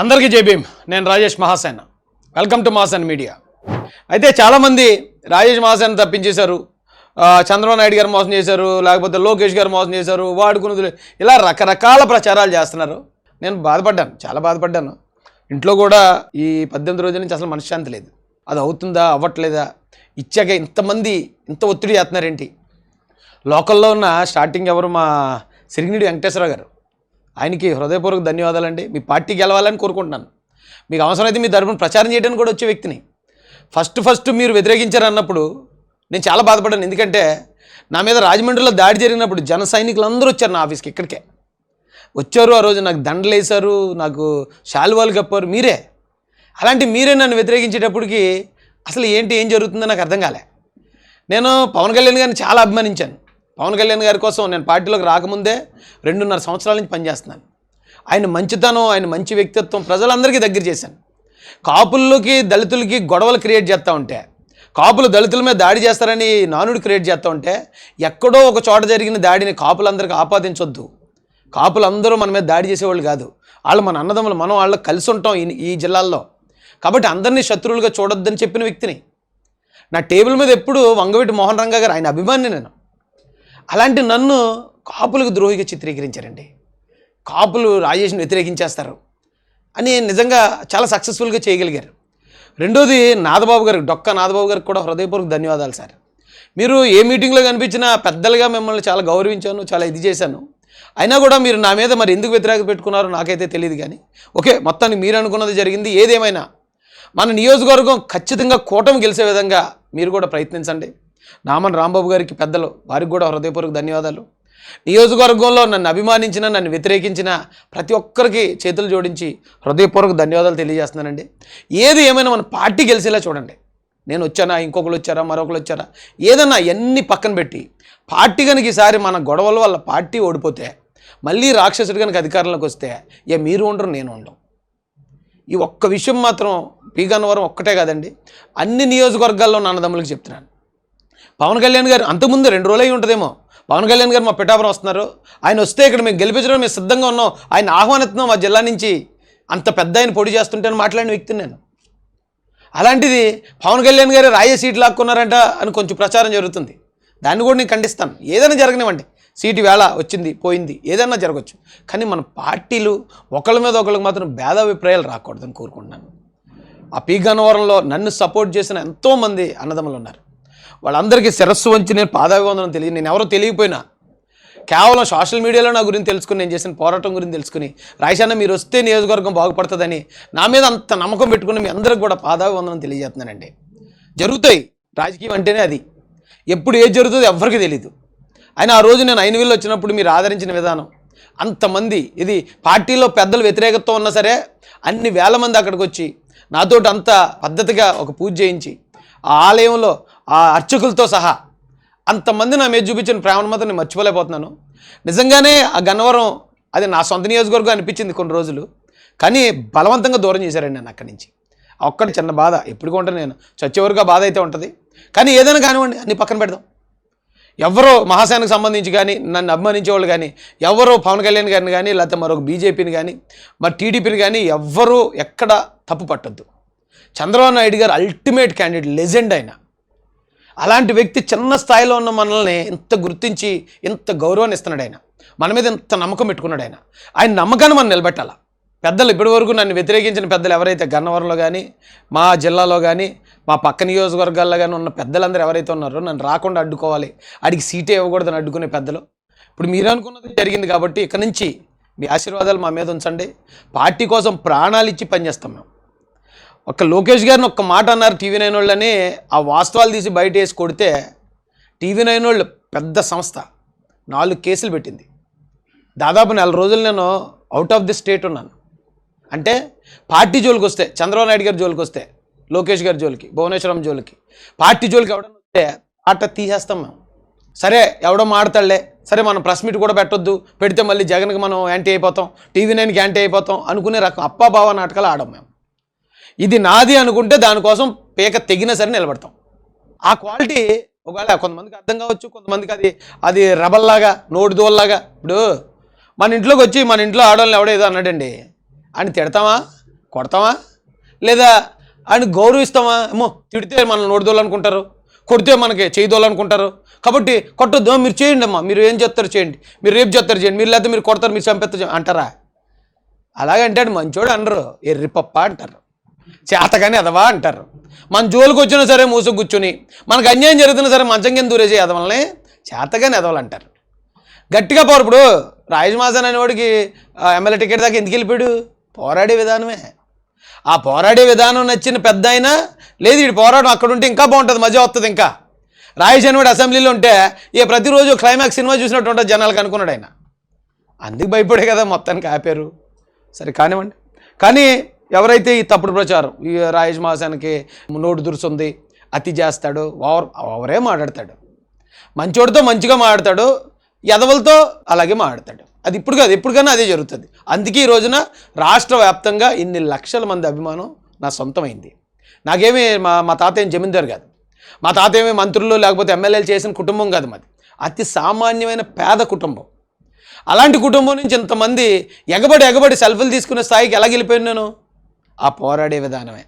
అందరికీ జేబీమ్ నేను Rajesh Mahasena. Welcome to Mahasen media అయితే చాలామంది రాజేష్ మహాసేన తప్పించేశారు. చంద్రబాబు నాయుడు గారు మోసం చేశారు లేకపోతే లోకేష్ గారు మోసం చేశారు వాడుకున్నది ఇలా రకరకాల ప్రచారాలు చేస్తున్నారు. నేను బాధపడ్డాను చాలా బాధపడ్డాను. ఇంట్లో కూడా ఈ పద్దెనిమిది రోజుల నుంచి అసలు మనశ్శాంతి లేదు. అది అవుతుందా అవ్వట్లేదా? ఇచ్చాక ఇంతమంది ఇంత ఒత్తిడి చేస్తున్నారేంటి? లోకల్లో ఉన్న స్టార్టింగ్ ఎవరు? మా సిరిగినిడి వెంకటేశ్వరరావు గారు. ఆయనకి హృదయపూర్వక ధన్యవాదాలండి. మీ పార్టీ గెలవాలని కోరుకుంటున్నాను. మీకు అవసరమైతే మీ తరపున ప్రచారం చేయడానికి కూడా వచ్చే వ్యక్తిని. ఫస్ట్ ఫస్ట్ మీరు వ్యతిరేకించారు అన్నప్పుడు నేను చాలా బాధపడ్డాను. ఎందుకంటే నా మీద రాజమండ్రిలో దాడి జరిగినప్పుడు జన సైనికులందరూ వచ్చారు నా ఆఫీస్కి ఇక్కడికే. వచ్చారు ఆ రోజు నాకు దండలు వేశారు నాకు శాలువాలు కప్పారు మీరే. అలాంటి మీరే నన్ను వ్యతిరేకించేటప్పటికి అసలు ఏంటి ఏం జరుగుతుందో నాకు అర్థం కాలే. నేను పవన్ కళ్యాణ్ గారిని చాలా అభిమానించాను. పవన్ కళ్యాణ్ గారి కోసం నేను పార్టీలోకి రాకముందే రెండున్నర సంవత్సరాల నుంచి పనిచేస్తున్నాను. ఆయన మంచితనం ఆయన మంచి వ్యక్తిత్వం ప్రజలందరికీ దగ్గర చేశాను. కాపుల్లోకి దళితులకి గొడవలు క్రియేట్ చేస్తూ ఉంటే కాపులు దళితుల మీద దాడి చేస్తారని నానుడు క్రియేట్ చేస్తూ ఉంటే ఎక్కడో ఒక చోట జరిగిన దాడిని కాపులందరికీ ఆపాదించొద్దు. కాపులందరూ మన మీద దాడి చేసేవాళ్ళు కాదు. వాళ్ళు మన అన్నదమ్ములు మనం వాళ్ళు కలిసి ఉంటాం ఈ ఈ జిల్లాల్లో. కాబట్టి అందరినీ శత్రువులుగా చూడొద్దని చెప్పిన వ్యక్తిని. నా టేబుల్ మీద ఎప్పుడు వంగవీటి మోహన్ రంగా గారు ఆయన అభిమాని నేను. అలాంటి నన్ను కాపులకు ద్రోహిగా చిత్రీకరించారండి. కాపులు రాజేష్ని వ్యతిరేకించేస్తారు అని నిజంగా చాలా సక్సెస్ఫుల్గా చేయగలిగారు. రెండోది నాదబాబు గారికి డొక్క నాదబాబు గారికి కూడా హృదయపూర్వక ధన్యవాదాలు సార్. మీరు ఏ మీటింగ్లో కనిపించినా పెద్దలుగా మిమ్మల్ని చాలా గౌరవించాను చాలా ఇది చేశాను. అయినా కూడా మీరు నా మీద మరి ఎందుకు వ్యతిరేకత పెట్టుకున్నారో నాకైతే తెలియదు కానీ ఓకే మొత్తానికి మీరు అనుకున్నది జరిగింది ఏదేమైనా మన నియోజకవర్గం ఖచ్చితంగా కూటమి గెలిచే విధంగా మీరు కూడా ప్రయత్నించండి. నామన్ రాంబాబు గారికి పెద్దలు వారికి కూడా హృదయపూర్వక ధన్యవాదాలు. నియోజకవర్గంలో నన్ను అభిమానించిన నన్ను వ్యతిరేకించిన ప్రతి ఒక్కరికి చేతులు జోడించి హృదయపూర్వక ధన్యవాదాలు తెలియజేస్తున్నానండి. ఏది ఏమైనా మన పార్టీ గెలిచేలా చూడండి. నేను వచ్చానా ఇంకొకరు వచ్చారా మరొకరు వచ్చారా? ఏదన్నా ఎన్ని పక్కన పెట్టి పార్టీ కనుక ఈసారి మన గొడవల వల్ల పార్టీ ఓడిపోతే మళ్ళీ రాక్షసుడు కనుక అధికారంలోకి వస్తే ఏ మీరు ఉండరు నేను ఉండవు ఈ ఒక్క విషయం మాత్రం పీగన్నవరం ఒక్కటే కాదండి. అన్ని నియోజకవర్గాల్లో నాన్నదమ్ములకు చెప్తున్నాను. పవన్ కళ్యాణ్ గారు అంతకుముందు రెండు రోజులు అయి ఉంటుందేమో. పవన్ కళ్యాణ్ గారు మా పిఠాపురం వస్తున్నారు. ఆయన వస్తే ఇక్కడ మేము గెలిపించడం మేము సిద్ధంగా ఉన్నాం. ఆయన ఆహ్వానిస్తున్నాం మా జిల్లా నుంచి. అంత పెద్ద ఆయన పొడి చేస్తుంటే అని మాట్లాడిన వ్యక్తిని నేను. అలాంటిది పవన్ కళ్యాణ్ గారు రాయే సీట్ లాక్కున్నారంట అని కొంచెం ప్రచారం జరుగుతుంది. దాన్ని కూడా నేను ఖండిస్తాను. ఏదైనా జరగనివ్వండి. సీటు వేళ వచ్చింది పోయింది. ఏదైనా జరగచ్చు. కానీ మన పార్టీలు ఒకళ్ళ మీద ఒకళ్ళకి మాత్రం భేదాభిప్రాయాలు రాకూడదని కోరుకుంటున్నాను. ఆ పీ గన్నవరంలో నన్ను సపోర్ట్ చేసిన ఎంతోమంది అన్నదమ్ములు ఉన్నారు. వాళ్ళందరికీ శిరస్సు వంచి నేను పాదాభివందనం తెలియదు నేను ఎవరో తెలియకపోయినా. కేవలం సోషల్ మీడియాలో నా గురించి తెలుసుకుని నేను చేసిన పోరాటం గురించి తెలుసుకుని రాయిషాన్న మీరు వస్తే నియోజకవర్గం బాగుపడుతుందని నా మీద అంత నమ్మకం పెట్టుకుని మీ అందరికి కూడా పాదాభివందనం తెలియజేస్తున్నానండి. జరుగుతాయి. రాజకీయం అంటేనే అది. ఎప్పుడు ఏది జరుగుతుందో ఎవరికి తెలియదు అయినా ఆ రోజు నేను ఐనవీళ్ళు వచ్చినప్పుడు మీరు ఆదరించిన విధానం అంతమంది ఇది పార్టీలో పెద్దలు వ్యతిరేకత ఉన్నా సరే అన్ని వేల మంది అక్కడికి వచ్చి నాతోటి అంత పద్ధతిగా ఒక పూజ చేయించి ఆ ఆలయంలో ఆ అర్చకులతో సహా అంతమంది నా మీద చూపించిన ప్రేమను మాత్రం నేను మర్చిపోలేకపోతున్నాను. నిజంగానే ఆ గన్నవరం అది నా సొంత నియోజకవర్గం అనిపించింది కొన్ని రోజులు. కానీ బలవంతంగా దూరం చేశారండి నన్ను అక్కడి నుంచి. ఆ ఒక్కటి చిన్న బాధ ఎప్పుడు ఉంటాను నేను. చచ్చే బాధ అయితే ఉంటుంది. కానీ ఏదైనా కానివ్వండి అన్ని పక్కన పెడదాం. ఎవరో మహాసేనకు సంబంధించి కానీ నన్ను అభిమానించే వాళ్ళు కానీ ఎవరో పవన్ కళ్యాణ్ గారిని కానీ లేకపోతే మరొక బీజేపీని కానీ మరి టీడీపీని కానీ ఎవ్వరూ ఎక్కడ తప్పు పట్టొద్దు. చంద్రబాబు నాయుడు గారు అల్టిమేట్ క్యాండిడేట్ లెజెండ్ ఆయన. అలాంటి వ్యక్తి చిన్న స్థాయిలో ఉన్న మనల్ని ఇంత గుర్తించి ఇంత గౌరవాన్ని ఇస్తున్నాడు ఆయన. మన మీద ఇంత నమ్మకం పెట్టుకున్నాడు ఆయన. ఆయన నమ్మకాన్ని మనం నిలబెట్టాల? పెద్దలు ఇప్పటి వరకు నన్ను వ్యతిరేకించిన పెద్దలు ఎవరైతే గన్నవరంలో కానీ మా జిల్లాలో కానీ మా పక్క నియోజకవర్గాల్లో కానీ ఉన్న పెద్దలందరూ ఎవరైతే ఉన్నారో నన్ను రాకుండా అడ్డుకోవాలి. అడిగి సీటే ఇవ్వకూడదని అడ్డుకునే పెద్దలు. ఇప్పుడు మీరు అనుకున్నది జరిగింది కాబట్టి ఇక్కడ నుంచి మీ ఆశీర్వాదాలు మా మీద ఉంచండి. పార్టీ కోసం ప్రాణాలు ఇచ్చి పనిచేస్తాం మేము. ఒక్క లోకేష్ గారిని ఒక్క మాట అన్నారు టీవీ నైన్ వాళ్ళని ఆ వాస్తవాలు తీసి బయట వేసి కొడితే టీవీ నైన్ వాళ్ళు పెద్ద సంస్థ. నాలుగు కేసులు పెట్టింది. దాదాపు నెల రోజులు నేను అవుట్ ఆఫ్ ది స్టేట్ ఉన్నాను. అంటే పార్టీ జోలికి వస్తే చంద్రబాబు నాయుడు గారి జోలికి వస్తే లోకేష్ గారి జోలికి భువనేశ్వరం జోలికి పార్టీ జోలికి ఎవడన్నా వస్తే ఆట తీసేస్తాం మేము. సరే ఎవడో మాడతాళ్ళే సరే మనం ప్రెస్ మీట్ కూడా పెట్టొద్దు. పెడితే మళ్ళీ జగన్కి మనం యాంటీ అయిపోతాం. టీవీ నైన్కి యాంటీ అయిపోతాం అనుకునే రకం అప్పాబావ నాటకాలు ఆడం మేము. ఇది నాది అనుకుంటే దానికోసం పేక తెగినా సరే నిలబడతాం. ఆ క్వాలిటీ ఒకవేళ కొంతమందికి అర్థం కావచ్చు కొంతమందికి అది అది రబల్లాగా నోటి దోల్లాగా ఇప్పుడు మన ఇంట్లోకి వచ్చి మన ఇంట్లో ఆడవాళ్ళని ఎవడో ఏదో అన్నాడండి అని తిడతామా? కొడతామా? లేదా ఆయన గౌరవిస్తామా? ఏమో తిడితే మనం నోడుదోలనుకుంటారు కొడితే మనకి చేయదోళ్ళనుకుంటారు కాబట్టి కొట్టొద్దు మీరు చేయండి అమ్మా మీరు ఏం చేస్తారు చేయండి మీరు రేపు చేస్తారు చేయండి మీరు లేకపోతే మీరు కొడతారు మీరు చంపేస్తారు అంటారా? అలాగంటే ఆడు మంచోడు అనరు ఎర్రిపప్ప అంటారు. చేతగాని అదవా అంటారు. మన జోలికి వచ్చినా సరే మూసు కూర్చుని మనకు అన్యాయం జరుగుతున్నా సరే మంచం కింద దూరేసే ఎదవల్ని చేతగాని ఎదవలు గట్టిగా పోరు ఇప్పుడు రాజమాసన్ అనేవాడికి ఎమ్మెల్యే టికెట్ దాకా ఎందుకు వెళ్ళిపోయాడు? పోరాడే విధానమే. ఆ పోరాడే విధానం నచ్చిన పెద్ద అయినా లేదు ఇటు పోరాటం అక్కడ ఉంటే ఇంకా బాగుంటుంది మజా వస్తుంది ఇంకా. రాయేష్ అసెంబ్లీలో ఉంటే ఏ ప్రతిరోజు క్లైమాక్స్ సినిమా చూసినట్టు ఉంటుంది జనాలకు అనుకున్నాడు ఆయన. అందుకు భయపడే కదా మొత్తానికి ఆపారు. సరే కానివ్వండి. కానీ ఎవరైతే ఈ తప్పుడు ప్రచారం ఈ రాయేష్ మహాసేనకి నోటు దురుసుంది అతి చేస్తాడు ఓవర్ ఓవరే మాట్లాడతాడు. మంచోడితో మంచిగా మాట్లాడతాడు ఎదవలతో అలాగే మాట్లాడతాడు. అది ఇప్పుడు కాదు ఎప్పటికైనా అదే జరుగుతుంది. అందుకే ఈ రోజున రాష్ట్ర వ్యాప్తంగా ఇన్ని లక్షల మంది అభిమానం నా సొంతమైంది. నాకేమీ మా మా తాత ఏం జమీందారు కాదు. మా తాత ఏమి మంత్రులు లేకపోతే ఎమ్మెల్యేలు చేసిన కుటుంబం కాదు మాది. అతి సామాన్యమైన పేద కుటుంబం. అలాంటి కుటుంబం నుంచి ఇంతమంది ఎగబడి ఎగబడి సెల్ఫీలు తీసుకునే స్థాయికి ఎలా వెళ్ళిపోయాను నేను? ఆ పోరాడే విధానమే.